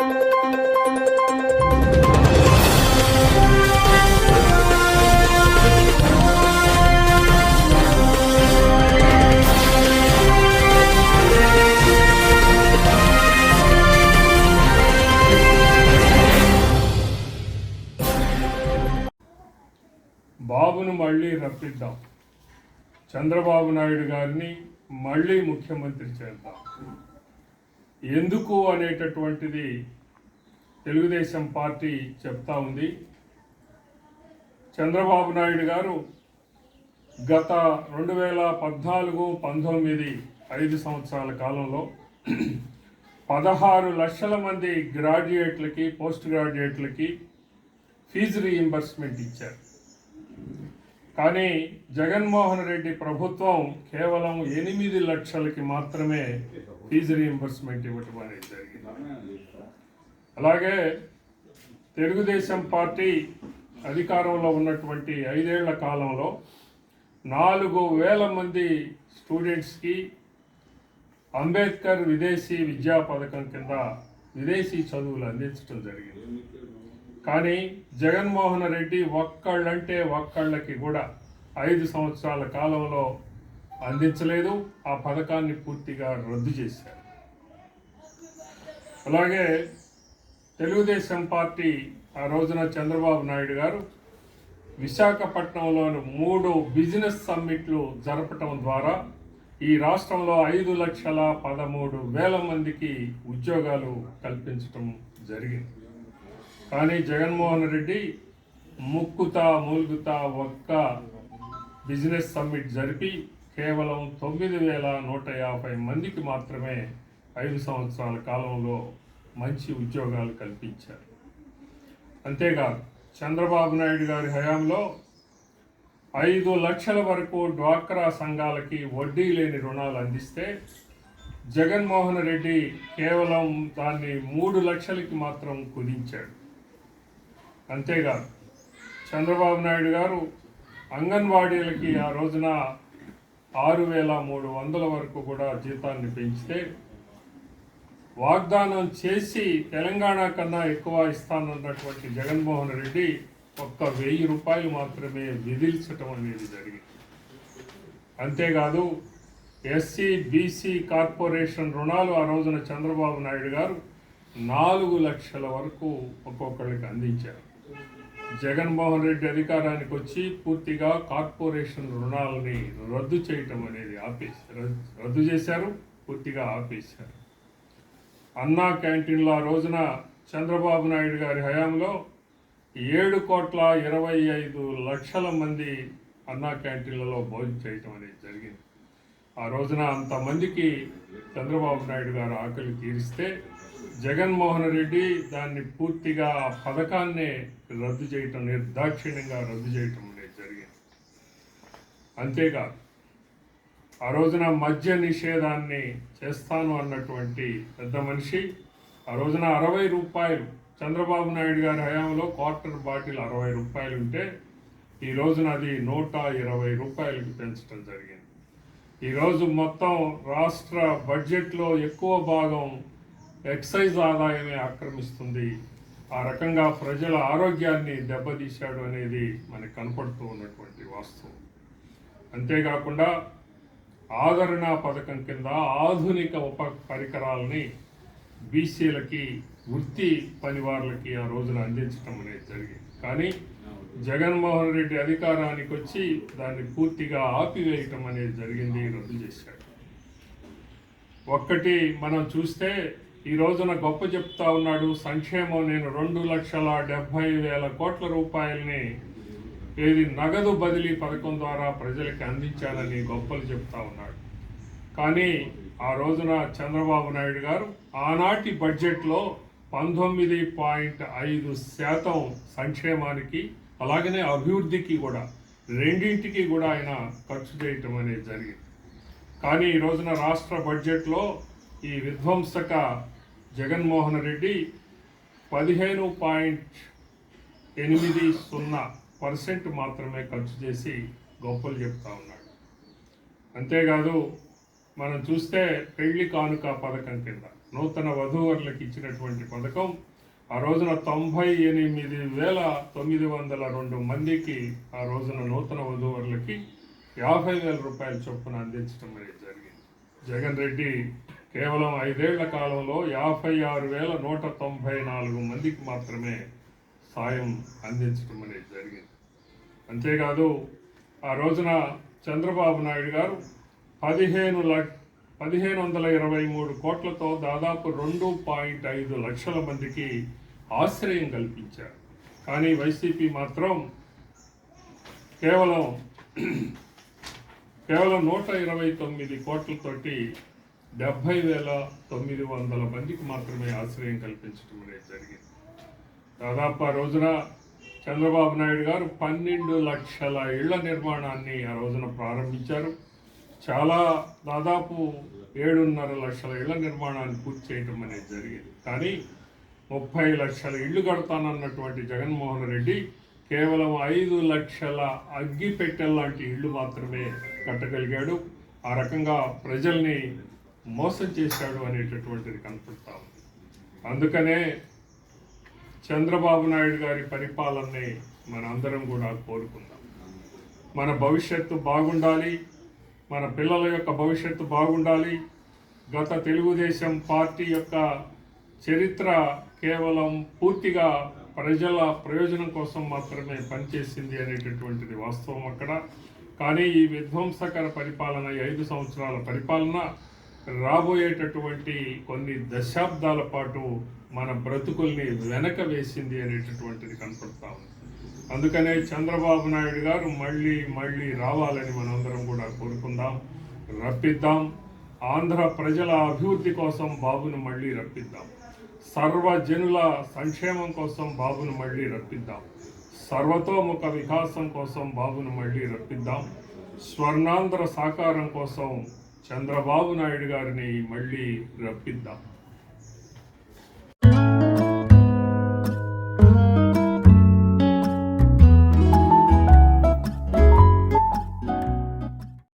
బాబును మళ్ళీ రప్పిద్దాం. చంద్రబాబు నాయుడు గారిని మళ్ళీ ముఖ్యమంత్రి చేద్దాం. ఎందుకు అనేటటువంటిది తెలుగుదేశం పార్టీ చెప్తా ఉంది. చంద్రబాబు నాయుడు గారు గత రెండు వేల పద్నాలుగు పంతొమ్మిది ఐదు సంవత్సరాల కాలంలో పదహారు లక్షల మంది గ్రాడ్యుయేట్లకి పోస్ట్ గ్రాడ్యుయేట్లకి ఫీజు రీయింబర్స్మెంట్ ఇచ్చారు. కానీ జగన్మోహన్ రెడ్డి ప్రభుత్వం కేవలం ఎనిమిది లక్షలకి మాత్రమే ఫీజు రీఎంబర్స్మెంట్ ఇవ్వటం అనేది జరిగింది. అలాగే తెలుగుదేశం పార్టీ అధికారంలో ఉన్నటువంటి ఐదేళ్ళ కాలంలో నాలుగు వేల మంది స్టూడెంట్స్కి అంబేద్కర్ విదేశీ విద్యా పథకం కింద విదేశీ చదువులు అందించడం జరిగింది. కానీ జగన్మోహన్ రెడ్డి ఒక్కళ్ళంటే ఒక్కళ్ళకి కూడా ఐదు సంవత్సరాల కాలంలో అందించలేదు. ఆ పథకాన్ని పూర్తిగా రద్దు చేశారు. అలాగే తెలుగుదేశం పార్టీ ఆ రోజున చంద్రబాబు నాయుడు గారు విశాఖపట్నంలోని మూడు బిజినెస్ సమ్మిట్లు జరపటం ద్వారా ఈ రాష్ట్రంలో ఐదు లక్షల పదమూడు వేల మందికి ఉద్యోగాలు కల్పించటం జరిగింది. కానీ జగన్మోహన్ రెడ్డి ముక్కుతా మూలుగుతా ఒక్క బిజినెస్ సమ్మిట్ జరిపి కేవలం తొమ్మిది వేల నూట యాభై మందికి మాత్రమే ఐదు సంవత్సరాల కాలంలో మంచి ఉద్యోగాలు కల్పించారు. అంతేకాదు చంద్రబాబు నాయుడు గారి హయాంలో ఐదు లక్షల వరకు డ్వాక్రా సంఘాలకి వడ్డీ లేని రుణాలు అందిస్తే జగన్మోహన్ రెడ్డి కేవలం దాన్ని మూడు లక్షలకి మాత్రం కుదించాడు. అంతేకాదు చంద్రబాబు నాయుడు గారు అంగన్వాడీలకి ఆ రోజున ఆరు వేల మూడు వందల వరకు కూడా జీతాన్ని పెంచితే వాగ్దానం చేసి తెలంగాణ కన్నా ఎక్కువ ఇస్తానన్నటువంటి జగన్మోహన్ రెడ్డి ఒక్క వెయ్యి రూపాయలు మాత్రమే విధిల్చటం అనేది జరిగింది. అంతేకాదు ఎస్సీ బీసీ కార్పొరేషన్ రుణాలు ఆ రోజున చంద్రబాబు నాయుడు గారు నాలుగు లక్షల వరకు ఒక్కొక్కరికి అందించారు. జగన్మోహన్ రెడ్డి అధికారానికి వచ్చి పూర్తిగా కార్పొరేషన్ రుణాలని రద్దు చేయటం అనేది ఆపేసి రద్దు చేశారు పూర్తిగా ఆపేశారు. అన్నా క్యాంటీన్లో ఆ రోజున చంద్రబాబు నాయుడు గారి హయాంలో ఏడు కోట్ల ఇరవై ఐదు లక్షల మంది అన్నా క్యాంటీన్లలో భోజనం చేయటం అనేది జరిగింది. ఆ రోజున అంతమందికి చంద్రబాబు నాయుడు గారు ఆకలి తీరిస్తే జగన్మోహన్ రెడ్డి దాన్ని పూర్తిగా పథకాన్ని పథకాన్నే రద్దు చేయటం నిర్దాక్షిణ్యంగా రద్దు చేయటం అనేది జరిగింది. అంతేకాదు ఆ రోజున మద్య నిషేధాన్ని చేస్తాను అన్నటువంటి పెద్ద మనిషి ఆ రోజున అరవై రూపాయలు చంద్రబాబు నాయుడు గారి హయాంలో క్వార్టర్ బాటిల్ అరవై రూపాయలు ఉంటే ఈ రోజున అది నూట ఇరవై రూపాయలకి పెంచడం జరిగింది. ఈరోజు మొత్తం రాష్ట్ర బడ్జెట్లో ఎక్కువ భాగం ఎక్సైజ్ ఆదాయమే ఆక్రమిస్తుంది. ఆ రకంగా ప్రజల ఆరోగ్యాన్ని దెబ్బతీశాడు అనేది మనకు కనపడుతూ ఉన్నటువంటి వాస్తవం. అంతేకాకుండా ఆదరణ పథకం కింద ఆధునిక ఉప పరికరాలని బీసీలకి వృత్తి పనివారులకి ఆ రోజున అందించడం అనేది జరిగింది. కానీ జగన్మోహన్ రెడ్డి అధికారానికి వచ్చి దాన్ని పూర్తిగా ఆపివేయటం అనేది జరిగింది రద్దు చేశాడు. ఒక్కటి మనం చూస్తే ఈ రోజున గొప్ప చెప్తా ఉన్నాడు సంక్షేమం నేను రెండు లక్షల డెబ్భై వేల కోట్ల రూపాయలని ఏది నగదు బదిలీ పథకం ద్వారా ప్రజలకి అందించాలని గొప్పలు చెప్తా ఉన్నాడు. కానీ ఆ రోజున చంద్రబాబు నాయుడు గారు ఆనాటి బడ్జెట్లో పంతొమ్మిది పాయింట్ ఐదు శాతం సంక్షేమానికి అలాగనే అభివృద్ధికి కూడా రెండింటికి కూడా ఆయన ఖర్చు చేయటం అనేది జరిగింది. కానీ ఈ రోజున రాష్ట్ర బడ్జెట్లో ఈ విధ్వంసక జగన్మోహన్ రెడ్డి పదిహేను పాయింట్ ఎనిమిది సున్నా పర్సెంట్ మాత్రమే ఖర్చు చేసి గొప్పలు చెప్తా ఉన్నాడు. అంతేకాదు మనం చూస్తే పెళ్ళి కానుక పథకం కింద నూతన వధూవరులకు ఇచ్చినటువంటి పథకం ఆ రోజున తొంభై ఎనిమిది వేల తొమ్మిది వందల రెండు మందికి ఆ రోజున నూతన వధూవరులకి యాభై వేల రూపాయల చొప్పున అందించడం అనేది జరిగింది. జగన్ రెడ్డి కేవలం ఐదేళ్ళ కాలంలో యాభై ఆరు వేల నూట తొంభై నాలుగు మందికి మాత్రమే సాయం అందించడం అనేది జరిగింది. అంతేకాదు ఆ రోజున చంద్రబాబు నాయుడు గారు పదిహేను లక్ష పదిహేను వందల ఇరవై మూడు కోట్లతో దాదాపు రెండు పాయింట్ ఐదు లక్షల మందికి ఆశ్రయం కల్పించారు. కానీ వైసీపీ మాత్రం కేవలం కేవలం నూట ఇరవై తొమ్మిది కోట్లతోటి డెబ్బై వేల తొమ్మిది వందల మందికి మాత్రమే ఆశ్రయం కల్పించడం అనేది జరిగింది. దాదాపు ఆ రోజున చంద్రబాబు నాయుడు గారు పన్నెండు లక్షల ఇళ్ళ నిర్మాణాన్ని ఆ రోజున ప్రారంభించారు. చాలా దాదాపు ఏడున్నర లక్షల ఇళ్ళ నిర్మాణాన్ని పూర్తి చేయటం అనేది జరిగింది. కానీ ముప్పై లక్షల ఇళ్ళు కడతానన్నటువంటి జగన్మోహన్ రెడ్డి కేవలం ఐదు లక్షల అగ్గిపెట్టెల లాంటి ఇళ్ళు మాత్రమే కట్టగలిగాడు. ఆ రకంగా ప్రజల్ని మోసం చేశాడు అనేటటువంటిది కనపడతా ఉంది. అందుకనే చంద్రబాబు నాయుడు గారి పరిపాలనని మనందరం కూడా కోరుకుందాం. మన భవిష్యత్తు బాగుండాలి మన పిల్లల యొక్క భవిష్యత్తు బాగుండాలి. గత తెలుగుదేశం పార్టీ యొక్క చరిత్ర కేవలం పూర్తిగా ప్రజల ప్రయోజనం కోసం మాత్రమే పనిచేసింది అనేటటువంటిది వాస్తవం అక్కడ. కానీ ఈ విధ్వంసకర పరిపాలన ఈ ఐదు సంవత్సరాల పరిపాలన రాబోయేటటువంటి కొన్ని దశాబ్దాల పాటు మన బ్రతుకుల్ని వెనక వేసింది అనేటటువంటిది కనపడతా ఉంది. అందుకనే చంద్రబాబు నాయుడు గారు మళ్ళీ మళ్ళీ రావాలని మనందరం కూడా కోరుకుందాం రప్పిద్దాం. ఆంధ్ర ప్రజల అభివృద్ధి కోసం బాబును మళ్ళీ రప్పిద్దాం. సర్వజనుల సంక్షేమం కోసం బాబును మళ్ళీ రప్పిద్దాం. సర్వతోముఖ వికాసం కోసం బాబును మళ్ళీ రప్పిద్దాం. స్వర్ణాంధ్ర సాకారం కోసం చంద్రబాబు నాయుడు గారిని మళ్ళీ రప్పిద్దాం.